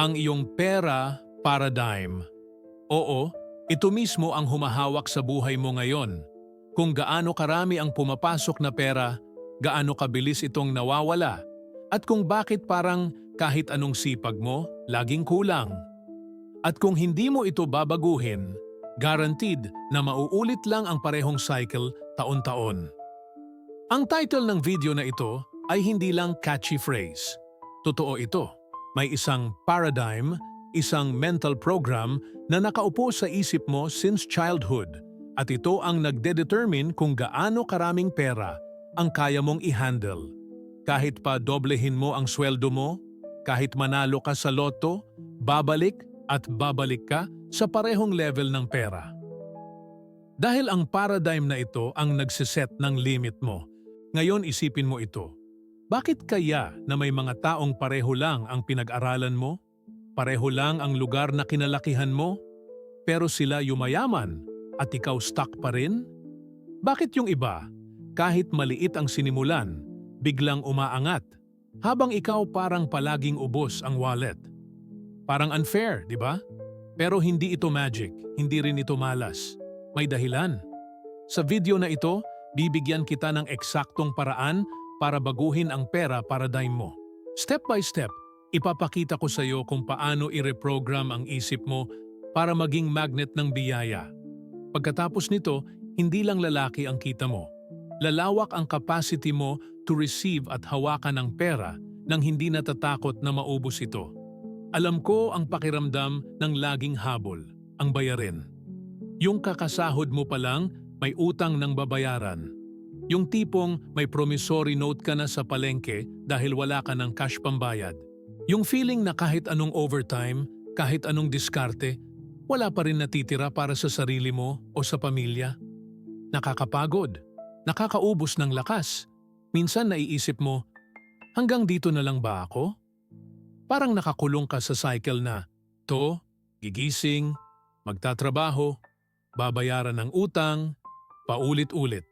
ang iyong pera paradigm. Oo, ito mismo ang humahawak sa buhay mo ngayon. Kung gaano karami ang pumapasok na pera, gaano kabilis itong nawawala, at kung bakit parang kahit anong sipag mo, laging kulang. At kung hindi mo ito babaguhin, guaranteed na mauulit lang ang parehong cycle taon-taon. Ang title ng video na ito ay hindi lang catchy phrase. Totoo ito. May isang paradigm, isang mental program na nakaupo sa isip mo since childhood at ito ang nagde-determine kung gaano karaming pera ang kaya mong i-handle. Kahit pa doblehin mo ang sweldo mo, kahit manalo ka sa loto, babalik at babalik ka sa parehong level ng pera. Dahil ang paradigm na ito ang nagsiset ng limit mo, ngayon isipin mo ito. Bakit kaya na may mga taong pareho lang ang pinag-aralan mo? Pareho lang ang lugar na kinalakihan mo? Pero sila yumayaman at ikaw stuck pa rin? Bakit yung iba, kahit maliit ang sinimulan, biglang umaangat, habang ikaw parang palaging ubos ang wallet? Parang unfair, di ba? Pero hindi ito magic, hindi rin ito malas. May dahilan. Sa video na ito, bibigyan kita ng eksaktong paraan para baguhin ang pera paradigm mo. Step by step, ipapakita ko sa iyo kung paano i-reprogram ang isip mo para maging magnet ng biyaya. Pagkatapos nito, hindi lang lalaki ang kita mo. Lalawak ang capacity mo to receive at hawakan ng pera nang hindi natatakot na maubos ito. Alam ko ang pakiramdam ng laging habol, ang bayarin. Yung kakasahod mo pa lang, may utang ng babayaran. Yung tipong may promissory note ka na sa palengke dahil wala ka ng cash pambayad. Yung feeling na kahit anong overtime, kahit anong diskarte, wala pa rin natitira para sa sarili mo o sa pamilya. Nakakapagod, nakakaubos ng lakas. Minsan naiisip mo, hanggang dito na lang ba ako? Parang nakakulong ka sa cycle na, to, gigising, magtatrabaho, babayaran ng utang, paulit-ulit.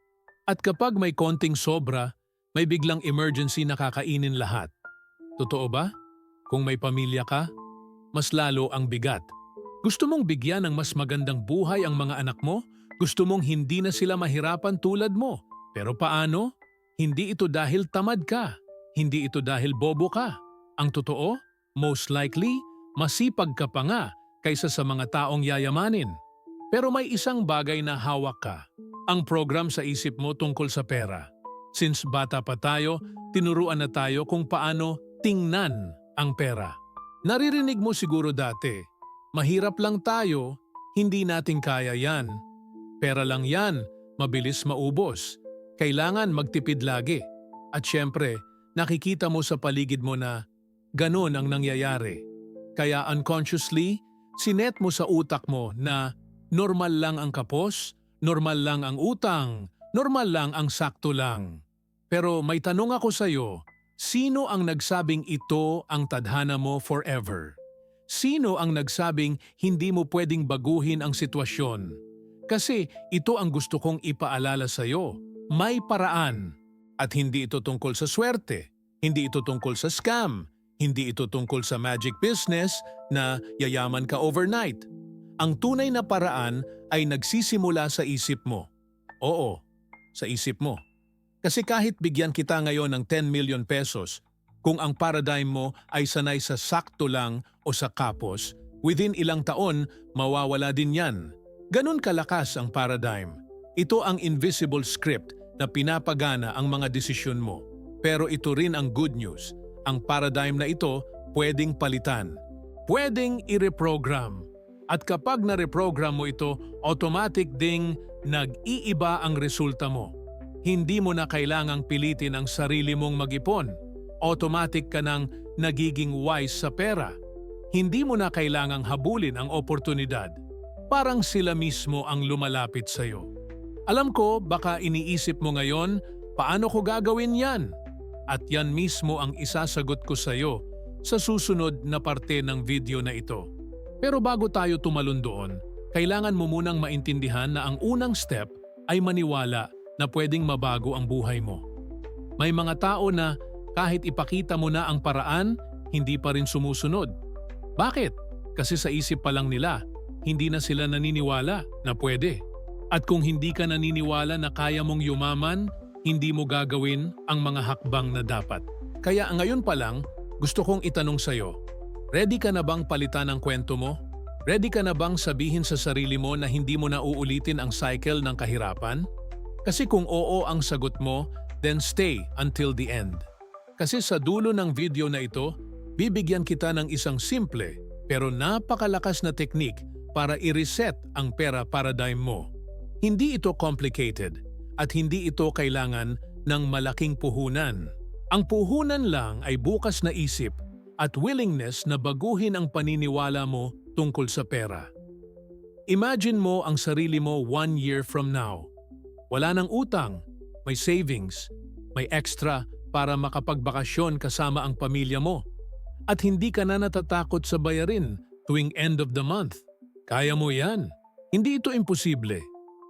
At kapag may konting sobra, may biglang emergency na kakainin lahat. Totoo ba? Kung may pamilya ka, mas lalo ang bigat. Gusto mong bigyan ng mas magandang buhay ang mga anak mo? Gusto mong hindi na sila mahirapan tulad mo? Pero paano? Hindi ito dahil tamad ka. Hindi ito dahil bobo ka. Ang totoo, most likely, masipag ka pa nga kaysa sa mga taong yayamanin. Pero may isang bagay na hawak ka. Ang program sa isip mo tungkol sa pera. Since bata pa tayo, tinuruan na tayo kung paano tingnan ang pera. Naririnig mo siguro dati, mahirap lang tayo, hindi natin kaya yan. Pera lang yan, mabilis maubos. Kailangan magtipid lagi. At syempre, nakikita mo sa paligid mo na ganon ang nangyayari. Kaya unconsciously, sinet mo sa utak mo na normal lang ang kapos, normal lang ang utang, normal lang ang sakto lang. Pero may tanong ako sa iyo, sino ang nagsabing ito ang tadhana mo forever? Sino ang nagsabing hindi mo pwedeng baguhin ang sitwasyon? Kasi ito ang gusto kong ipaalala sa iyo. May paraan. At hindi ito tungkol sa swerte. Hindi ito tungkol sa scam. Hindi ito tungkol sa magic business na yayaman ka overnight. Ang tunay na paraan ay nagsisimula sa isip mo. Oo, sa isip mo. Kasi kahit bigyan kita ngayon ng 10 million pesos, kung ang paradigm mo ay sanay sa sakto lang o sa kapos, within ilang taon, mawawala din yan. Ganun kalakas ang paradigm. Ito ang invisible script na pinapagana ang mga desisyon mo. Pero ito rin ang good news. Ang paradigm na ito pwedeng palitan. Pwedeng i-reprogram. At kapag na-reprogram mo ito, automatic ding nag-iiba ang resulta mo. Hindi mo na kailangang pilitin ang sarili mong mag-ipon. Automatic ka nang nagiging wise sa pera. Hindi mo na kailangang habulin ang oportunidad. Parang sila mismo ang lumalapit sa iyo. Alam ko, baka iniisip mo ngayon, paano ko gagawin yan? At yan mismo ang isasagot ko sa iyo sa susunod na parte ng video na ito. Pero bago tayo tumalon doon, kailangan mo munang maintindihan na ang unang step ay maniwala na pwedeng mabago ang buhay mo. May mga tao na kahit ipakita mo na ang paraan, hindi pa rin sumusunod. Bakit? Kasi sa isip pa lang nila, hindi na sila naniniwala na pwede. At kung hindi ka naniniwala na kaya mong yumaman, hindi mo gagawin ang mga hakbang na dapat. Kaya ngayon pa lang, gusto kong itanong sa'yo, ready ka na bang palitan ang kwento mo? Ready ka na bang sabihin sa sarili mo na hindi mo na uulitin ang cycle ng kahirapan? Kasi kung oo ang sagot mo, then stay until the end. Kasi sa dulo ng video na ito, bibigyan kita ng isang simple pero napakalakas na teknik para i-reset ang pera paradigm mo. Hindi ito complicated at hindi ito kailangan ng malaking puhunan. Ang puhunan lang ay bukas na isip at willingness na baguhin ang paniniwala mo tungkol sa pera. Imagine mo ang sarili mo one year from now. Wala ng utang, may savings, may extra para makapagbakasyon kasama ang pamilya mo. At hindi ka na natatakot sa bayarin tuwing end of the month. Kaya mo yan. Hindi ito imposible.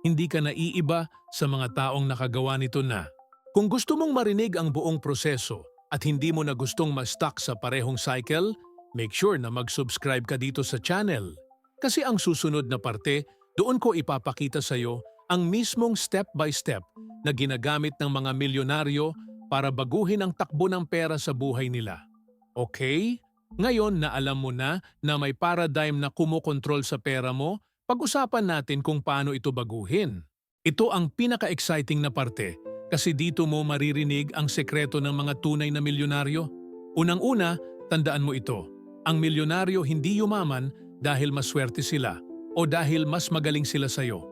Hindi ka naiiba sa mga taong nakagawa nito na. Kung gusto mong marinig ang buong proseso at hindi mo na gustong ma-stuck sa parehong cycle, make sure na mag-subscribe ka dito sa channel. Kasi ang susunod na parte, doon ko ipapakita sa iyo ang mismong step-by-step na ginagamit ng mga milyonaryo para baguhin ang takbo ng pera sa buhay nila. Okay? Ngayon na alam mo na na may paradigm na kumokontrol sa pera mo, pag-usapan natin kung paano ito baguhin. Ito ang pinaka-exciting na parte kasi dito mo maririnig ang sekreto ng mga tunay na milyonaryo. Unang-una, tandaan mo ito. Ang milyonaryo hindi yumaman dahil maswerte sila o dahil mas magaling sila sa'yo.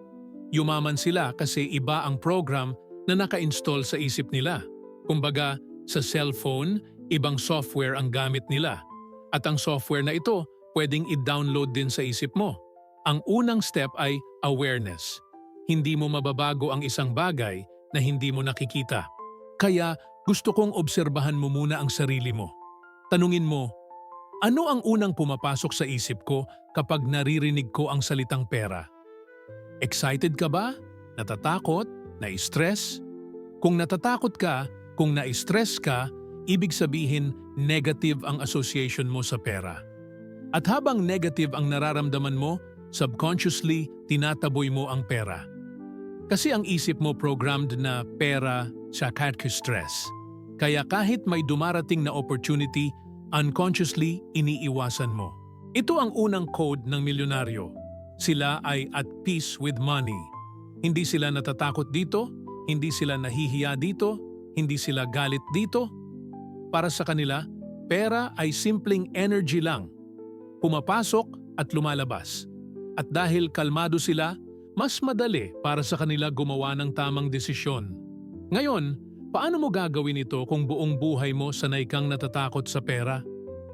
Yumaman sila kasi iba ang program na naka-install sa isip nila. Kumbaga, sa cellphone, ibang software ang gamit nila. At ang software na ito, pwedeng i-download din sa isip mo. Ang unang step ay awareness. Hindi mo mababago ang isang bagay na hindi mo nakikita. Kaya gusto kong obserbahan mo muna ang sarili mo. Tanungin mo, ano ang unang pumapasok sa isip ko kapag naririnig ko ang salitang pera? Excited ka ba? Natatakot? Na-stress? Kung natatakot ka, kung na-stress ka, ibig sabihin negative ang association mo sa pera. At habang negative ang nararamdaman mo, subconsciously tinataboy mo ang pera. Kasi ang isip mo programmed na pera sa stress. Kaya kahit may dumarating na opportunity, unconsciously iniiwasan mo. Ito ang unang code ng milyonaryo. Sila ay at peace with money. Hindi sila natatakot dito, hindi sila nahihiya dito, hindi sila galit dito. Para sa kanila, pera ay simpleng energy lang. Pumapasok at lumalabas. At dahil kalmado sila, mas madali para sa kanila gumawa ng tamang desisyon. Ngayon, paano mo gagawin ito kung buong buhay mo sanay kang natatakot sa pera?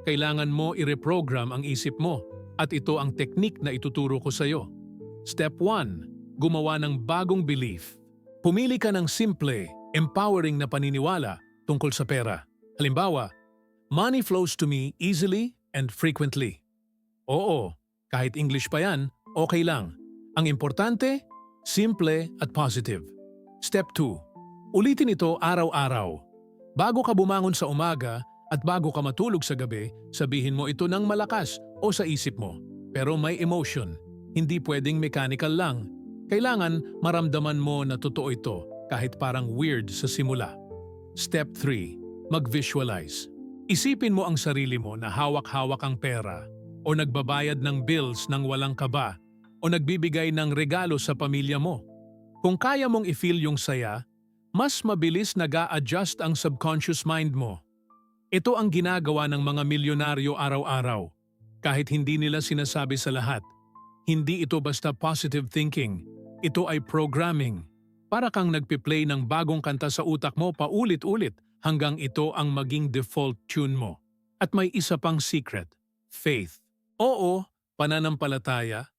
Kailangan mo i-reprogram ang isip mo at ito ang teknik na ituturo ko sa iyo. Step 1. Gumawa ng bagong belief. Pumili ka ng simple, empowering na paniniwala tungkol sa pera. Halimbawa, money flows to me easily and frequently. Oo, kahit English pa yan, okay lang. Ang importante, simple at positive. Step 2. Ulitin ito araw-araw. Bago ka bumangon sa umaga at bago ka matulog sa gabi, sabihin mo ito ng malakas o sa isip mo. Pero may emotion. Hindi pwedeng mechanical lang. Kailangan maramdaman mo na totoo ito kahit parang weird sa simula. Step 3. Mag-visualize. Isipin mo ang sarili mo na hawak-hawak ang pera o nagbabayad ng bills ng walang kaba o nagbibigay ng regalo sa pamilya mo. Kung kaya mong i-feel yung saya, mas mabilis nag adjust ang subconscious mind mo. Ito ang ginagawa ng mga milyonaryo araw-araw. Kahit hindi nila sinasabi sa lahat, hindi ito basta positive thinking. Ito ay programming. Para kang nagpi-play ng bagong kanta sa utak mo paulit-ulit hanggang ito ang maging default tune mo. At may isa pang secret, faith. Oo, pananampalataya.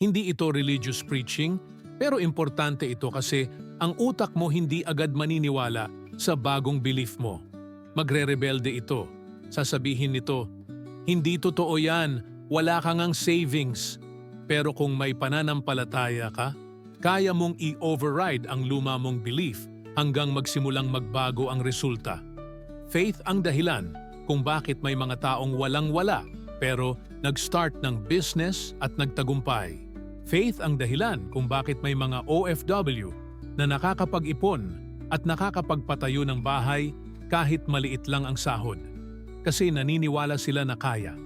Hindi ito religious preaching, pero importante ito kasi ang utak mo hindi agad maniniwala sa bagong belief mo. Magre-rebelde ito. Sasabihin nito, hindi totoo yan, wala kang ang savings. Pero kung may pananampalataya ka, kaya mong i-override ang luma mong belief hanggang magsimulang magbago ang resulta. Faith ang dahilan kung bakit may mga taong walang-wala pero nag-start ng business at nagtagumpay. Faith ang dahilan kung bakit may mga OFW na nakakapag-ipon at nakakapagpatayo ng bahay kahit maliit lang ang sahod. Kasi naniniwala sila na kaya.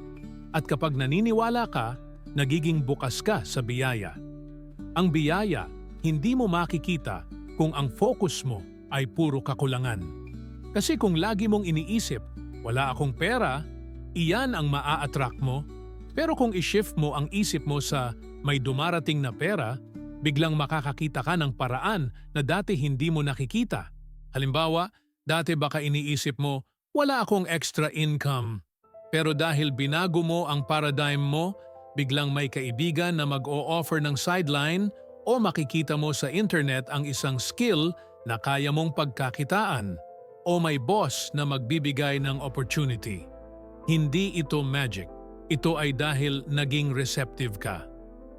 At kapag naniniwala ka, nagiging bukas ka sa biyaya. Ang biyaya, hindi mo makikita kung ang focus mo ay puro kakulangan. Kasi kung lagi mong iniisip, wala akong pera, iyan ang maa-attract mo. Pero kung i-shift mo ang isip mo sa may dumarating na pera, biglang makakakita ka ng paraan na dati hindi mo nakikita. Halimbawa, dati baka iniisip mo, wala akong extra income. Pero dahil binago mo ang paradigm mo, biglang may kaibigan na mag-o-offer ng sideline o makikita mo sa internet ang isang skill na kaya mong pagkakitaan o may boss na magbibigay ng opportunity. Hindi ito magic. Ito ay dahil naging receptive ka.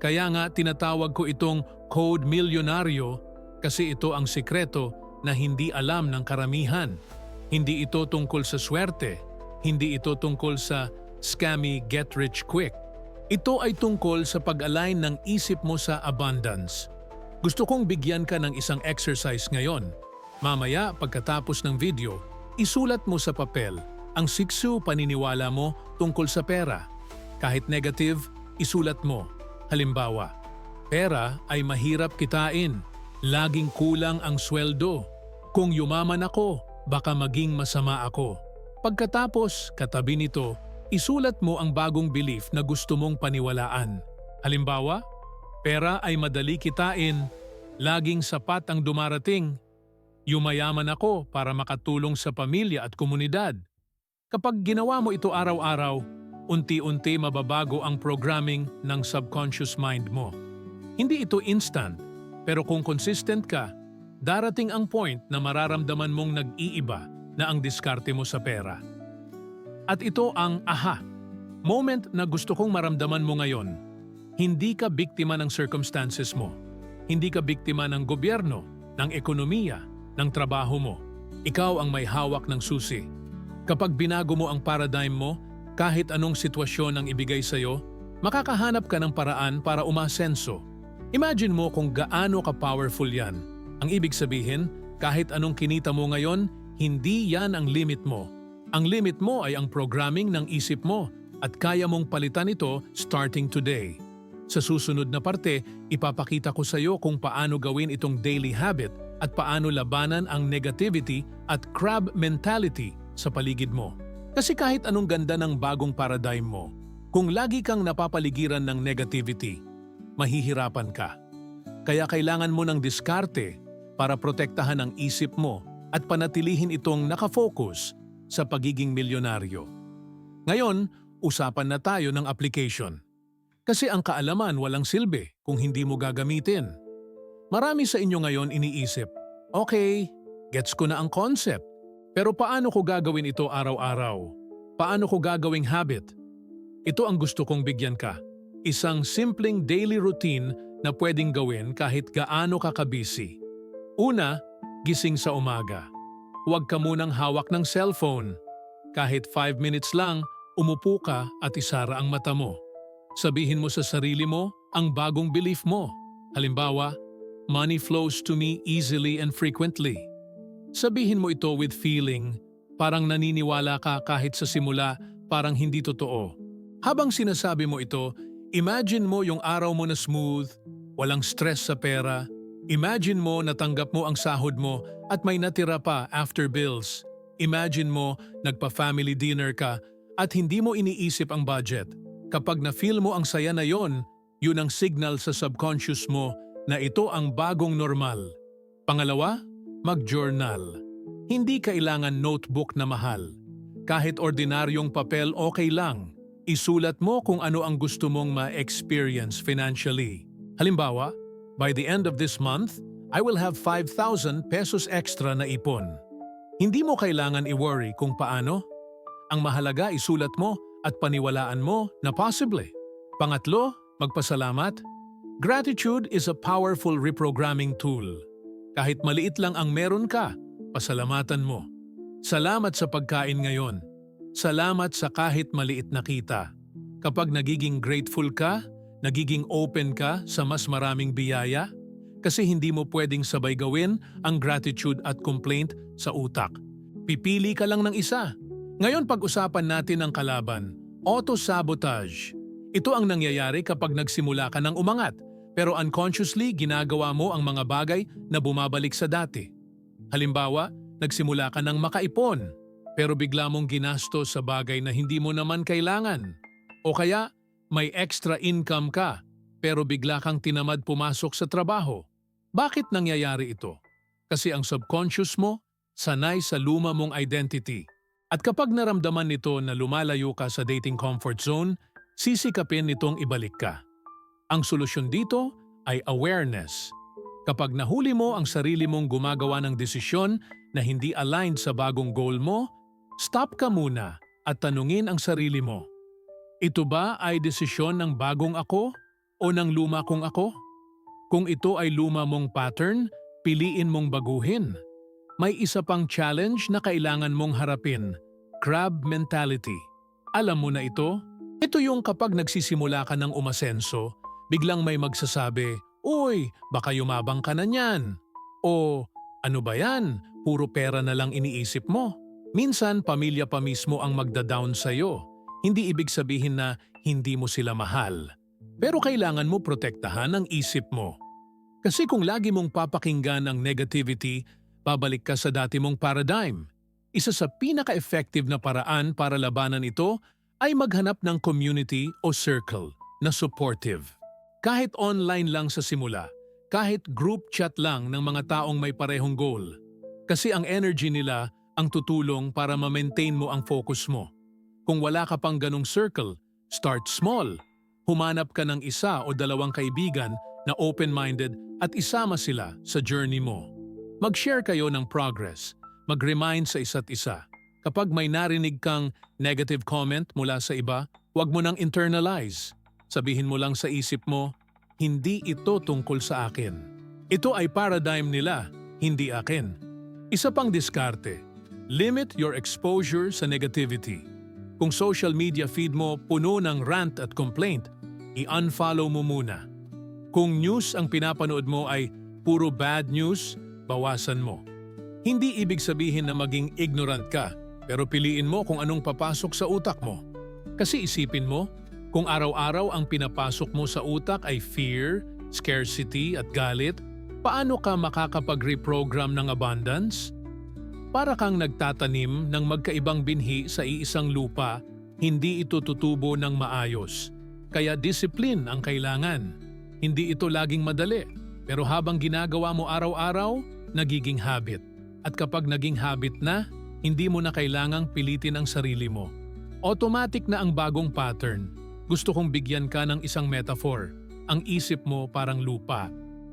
Kaya nga tinatawag ko itong code milyonaryo kasi ito ang sikreto na hindi alam ng karamihan. Hindi ito tungkol sa swerte. Hindi ito tungkol sa scammy get rich quick. Ito ay tungkol sa pag-align ng isip mo sa abundance. Gusto kong bigyan ka ng isang exercise ngayon. Mamaya, pagkatapos ng video, isulat mo sa papel ang siksu paniniwala mo tungkol sa pera. Kahit negative, isulat mo. Halimbawa, pera ay mahirap kitain. Laging kulang ang sweldo. Kung yumaman ako, baka maging masama ako. Pagkatapos, katabi nito, isulat mo ang bagong belief na gusto mong paniwalaan. Halimbawa, pera ay madali kitain, laging sapat ang dumarating. Yumayaman ako para makatulong sa pamilya at komunidad. Kapag ginawa mo ito araw-araw, unti-unti mababago ang programming ng subconscious mind mo. Hindi ito instant, pero kung consistent ka, darating ang point na mararamdaman mong nag-iiba na ang diskarte mo sa pera. At ito ang aha, moment na gusto kong maramdaman mo ngayon. Hindi ka biktima ng circumstances mo. Hindi ka biktima ng gobyerno, ng ekonomiya, ng trabaho mo. Ikaw ang may hawak ng susi. Kapag binago mo ang paradigm mo, kahit anong sitwasyon ang ibigay sa'yo, makakahanap ka ng paraan para umasenso. Imagine mo kung gaano ka-powerful yan. Ang ibig sabihin, kahit anong kinita mo ngayon, hindi yan ang limit mo. Ang limit mo ay ang programming ng isip mo at kaya mong palitan ito starting today. Sa susunod na parte, ipapakita ko sa iyo kung paano gawin itong daily habit at paano labanan ang negativity at crab mentality sa paligid mo. Kasi kahit anong ganda ng bagong paradigm mo, kung lagi kang napapaligiran ng negativity, mahihirapan ka. Kaya kailangan mo ng diskarte para protektahan ang isip mo at panatilihin itong nakafocus sa pagiging milyonaryo. Ngayon, usapan na tayo ng application. Kasi ang kaalaman walang silbi kung hindi mo gagamitin. Marami sa inyo ngayon iniisip, okay, gets ko na ang concept. Pero paano ko gagawin ito araw-araw? Paano ko gagawing habit? Ito ang gusto kong bigyan ka. Isang simpleng daily routine na pwedeng gawin kahit gaano ka kabisi. Una, gising sa umaga. Huwag ka munang hawak ng cellphone. Kahit 5 minutes lang, umupo ka at isara ang mata mo. Sabihin mo sa sarili mo ang bagong belief mo. Halimbawa, money flows to me easily and frequently. Sabihin mo ito with feeling, parang naniniwala ka kahit sa simula parang hindi totoo. Habang sinasabi mo ito, imagine mo yung araw mo na smooth, walang stress sa pera, Imagine mo natanggap mo ang sahod mo at may natira pa after bills. Imagine mo nagpa-family dinner ka at hindi mo iniisip ang budget. Kapag na-feel mo ang saya na yon, yun ang signal sa subconscious mo na ito ang bagong normal. Pangalawa, mag-journal. Hindi kailangan notebook na mahal. Kahit ordinaryong papel okay lang. Isulat mo kung ano ang gusto mong ma-experience financially. Halimbawa, By the end of this month, I will have 5,000 pesos extra na ipon. Hindi mo kailangan i-worry kung paano. Ang mahalaga isulat mo at paniwalaan mo na possible. Pangatlo, magpasalamat. Gratitude is a powerful reprogramming tool. Kahit maliit lang ang meron ka, pasalamatan mo. Salamat sa pagkain ngayon. Salamat sa kahit maliit na kita. Kapag nagiging grateful ka, nagiging open ka sa mas maraming biyaya, kasi hindi mo pwedeng sabay gawin ang gratitude at complaint sa utak. Pipili ka lang ng isa. Ngayon pag-usapan natin ang kalaban, auto-sabotage. Ito ang nangyayari kapag nagsimula ka ng umangat, pero unconsciously ginagawa mo ang mga bagay na bumabalik sa dati. Halimbawa, nagsimula ka ng makaipon, pero bigla mong ginastos sa bagay na hindi mo naman kailangan. O kaya, may extra income ka, pero bigla kang tinamad pumasok sa trabaho. Bakit nangyayari ito? Kasi ang subconscious mo, sanay sa luma mong identity. At kapag naramdaman nito na lumalayo ka sa dating comfort zone, sisikapin nitong ibalik ka. Ang solusyon dito ay awareness. Kapag nahuli mo ang sarili mong gumagawa ng desisyon na hindi aligned sa bagong goal mo, stop ka muna at tanungin ang sarili mo. Ito ba ay desisyon ng bagong ako o ng luma kong ako? Kung ito ay luma mong pattern, piliin mong baguhin. May isa pang challenge na kailangan mong harapin, crab mentality. Alam mo na ito? Ito yung kapag nagsisimula ka ng umasenso, biglang may magsasabi, Uy, baka yumabang ka na niyan. O, ano ba yan? Puro pera na lang iniisip mo. Minsan, pamilya pa mismo ang magda-down sa'yo. Hindi ibig sabihin na hindi mo sila mahal. Pero kailangan mo protektahan ang isip mo. Kasi kung lagi mong papakinggan ang negativity, babalik ka sa dati mong paradigm. Isa sa pinaka-effective na paraan para labanan ito ay maghanap ng community o circle na supportive. Kahit online lang sa simula, kahit group chat lang ng mga taong may parehong goal. Kasi ang energy nila ang tutulong para ma-maintain mo ang focus mo. Kung wala ka pang ganong circle, start small. Humanap ka ng isa o dalawang kaibigan na open-minded at isama sila sa journey mo. Mag-share kayo ng progress. Mag-remind sa isa't isa. Kapag may narinig kang negative comment mula sa iba, huwag mo nang internalize. Sabihin mo lang sa isip mo, hindi ito tungkol sa akin. Ito ay paradigm nila, hindi akin. Isa pang diskarte, limit your exposure sa negativity. Kung social media feed mo puno ng rant at complaint, i-unfollow mo muna. Kung news ang pinapanood mo ay puro bad news, bawasan mo. Hindi ibig sabihin na maging ignorant ka, pero piliin mo kung anong papasok sa utak mo. Kasi isipin mo, kung araw-araw ang pinapasok mo sa utak ay fear, scarcity at galit, paano ka makakapag-reprogram ng abundance? Para kang nagtatanim ng magkaibang binhi sa iisang lupa, hindi ito tutubo ng maayos. Kaya discipline ang kailangan. Hindi ito laging madali, pero habang ginagawa mo araw-araw, nagiging habit. At kapag naging habit na, hindi mo na kailangang pilitin ang sarili mo. Automatic na ang bagong pattern. Gusto kong bigyan ka ng isang metaphor. Ang isip mo parang lupa.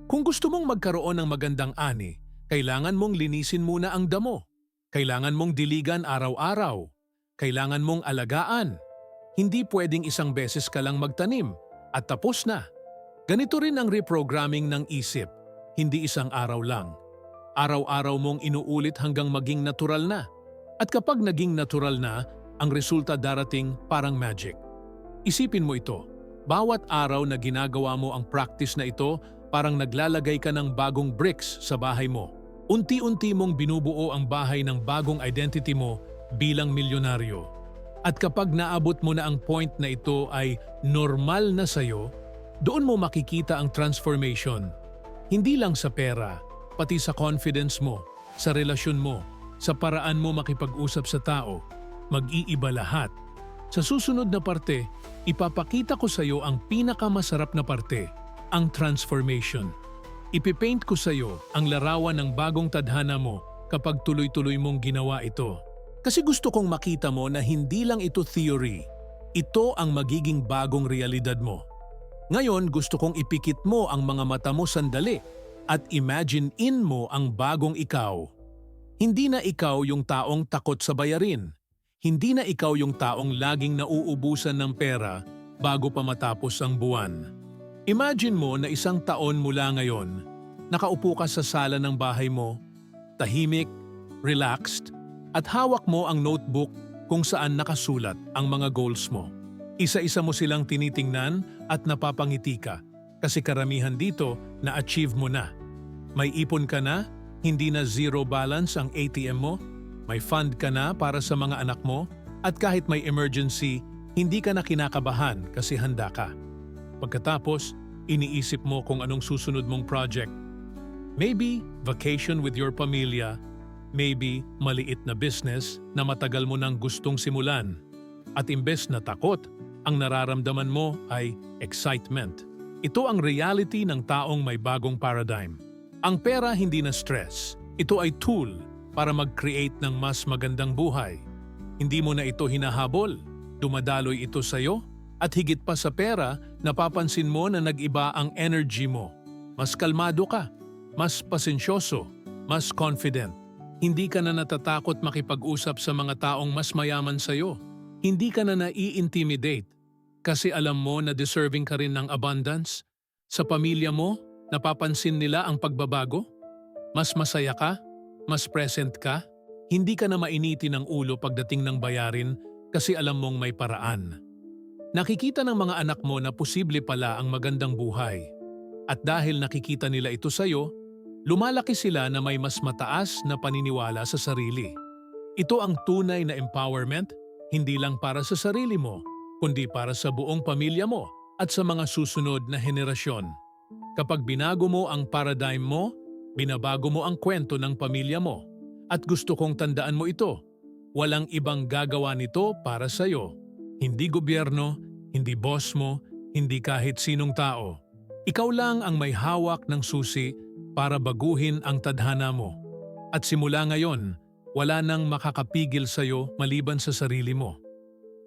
Kung gusto mong magkaroon ng magandang ani, kailangan mong linisin muna ang damo. Kailangan mong diligan araw-araw. Kailangan mong alagaan. Hindi pwedeng isang beses ka lang magtanim at tapos na. Ganito rin ang reprogramming ng isip, hindi isang araw lang. Araw-araw mong inuulit hanggang maging natural na. At kapag naging natural na, ang resulta darating parang magic. Isipin mo ito, bawat araw na ginagawa mo ang practice na ito, parang naglalagay ka ng bagong bricks sa bahay mo. Unti-unti mong binubuo ang bahay ng bagong identity mo bilang milyonaryo. At kapag naabot mo na ang point na ito ay normal na sa'yo, doon mo makikita ang transformation. Hindi lang sa pera, pati sa confidence mo, sa relasyon mo, sa paraan mo makipag-usap sa tao, mag-iiba lahat. Sa susunod na parte, ipapakita ko sa iyo ang pinakamasarap na parte, ang transformation. Ipipaint ko sa iyo ang larawan ng bagong tadhana mo kapag tuloy-tuloy mong ginawa ito. Kasi gusto kong makita mo na hindi lang ito theory, ito ang magiging bagong realidad mo. Ngayon gusto kong ipikit mo ang mga mata mo sandali at imagine in mo ang bagong ikaw. Hindi na ikaw yung taong takot sa bayarin. Hindi na ikaw yung taong laging nauubusan ng pera bago pa matapos ang buwan. Imagine mo na isang taon mula ngayon, nakaupo ka sa sala ng bahay mo, tahimik, relaxed, at hawak mo ang notebook kung saan nakasulat ang mga goals mo. Isa-isa mo silang tinitingnan at napapangiti ka kasi karamihan dito na-achieve mo na. May ipon ka na, hindi na zero balance ang ATM mo, may fund ka na para sa mga anak mo, at kahit may emergency, hindi ka na kinakabahan kasi handa ka. Pagkatapos, iniisip mo kung anong susunod mong project. Maybe vacation with your pamilya, maybe maliit na business na matagal mo nang gustong simulan. At imbes na takot, ang nararamdaman mo ay excitement. Ito ang reality ng taong may bagong paradigm. Ang pera hindi na stress. Ito ay tool para mag-create ng mas magandang buhay. Hindi mo na ito hinahabol. Dumadaloy ito sa'yo. At higit pa sa pera, napapansin mo na nag-iba ang energy mo. Mas kalmado ka, mas pasensyoso, mas confident. Hindi ka na natatakot makipag-usap sa mga taong mas mayaman sa'yo. Hindi ka na nai-intimidate kasi alam mo na deserving ka rin ng abundance. Sa pamilya mo, napapansin nila ang pagbabago? Mas masaya ka? Mas present ka? Hindi ka na mainiti ng ulo pagdating ng bayarin kasi alam mong may paraan. Nakikita ng mga anak mo na posible pala ang magandang buhay. At dahil nakikita nila ito sa'yo, lumalaki sila na may mas mataas na paniniwala sa sarili. Ito ang tunay na empowerment, hindi lang para sa sarili mo, kundi para sa buong pamilya mo at sa mga susunod na henerasyon. Kapag binago mo ang paradigm mo, binabago mo ang kwento ng pamilya mo. At gusto kong tandaan mo ito, walang ibang gagawa nito para sa'yo. Hindi gobyerno, hindi boss mo, hindi kahit sinong tao. Ikaw lang ang may hawak ng susi para baguhin ang tadhana mo. At simula ngayon, wala nang makakapigil sa'yo maliban sa sarili mo.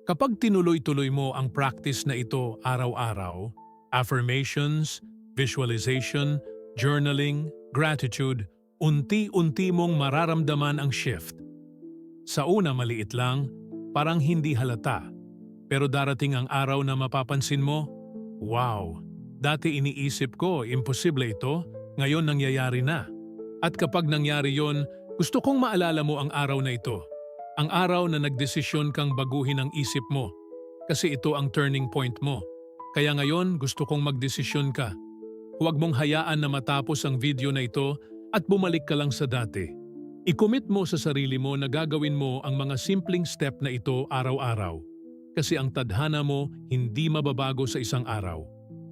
Kapag tinuloy-tuloy mo ang practice na ito araw-araw, affirmations, visualization, journaling, gratitude, unti-unti mong mararamdaman ang shift. Sa una maliit lang, parang hindi halata. Pero darating ang araw na mapapansin mo, wow, dati iniisip ko imposible ito, ngayon nangyayari na. At kapag nangyari yon, gusto kong maalala mo ang araw na ito. Ang araw na nagdesisyon kang baguhin ang isip mo. Kasi ito ang turning point mo. Kaya ngayon gusto kong magdesisyon ka. Huwag mong hayaan na matapos ang video na ito at bumalik ka lang sa dati. I-commit mo sa sarili mo na gagawin mo ang mga simpleng step na ito araw-araw. Kasi ang tadhana mo hindi mababago sa isang araw.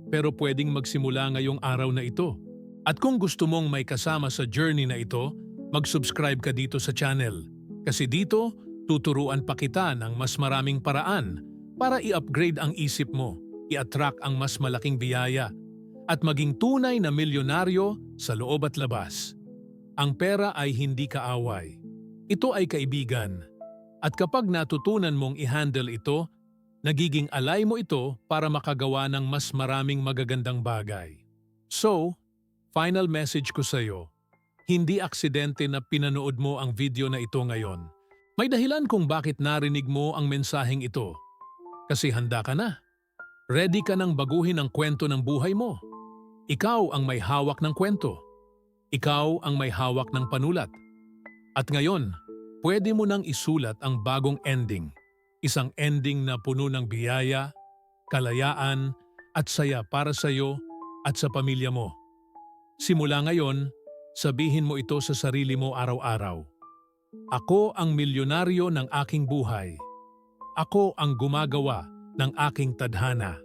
Pero pwedeng magsimula ngayong araw na ito. At kung gusto mong may kasama sa journey na ito, mag-subscribe ka dito sa channel. Kasi dito, tuturuan pa kita ng mas maraming paraan para i-upgrade ang isip mo, i-attract ang mas malaking biyaya, at maging tunay na milyonaryo sa loob at labas. Ang pera ay hindi kaaway. Ito ay kaibigan. At kapag natutunan mong i-handle ito, nagiging alay mo ito para makagawa ng mas maraming magagandang bagay. So, final message ko sa iyo, hindi aksidente na pinanood mo ang video na ito ngayon. May dahilan kung bakit narinig mo ang mensaheng ito. Kasi handa ka na. Ready ka nang baguhin ang kwento ng buhay mo. Ikaw ang may hawak ng kwento. Ikaw ang may hawak ng panulat. At ngayon, pwede mo nang isulat ang bagong ending. Isang ending na puno ng biyaya, kalayaan, at saya para sa iyo at sa pamilya mo. Simula ngayon, sabihin mo ito sa sarili mo araw-araw. Ako ang milyonaryo ng aking buhay. Ako ang gumagawa ng aking tadhana.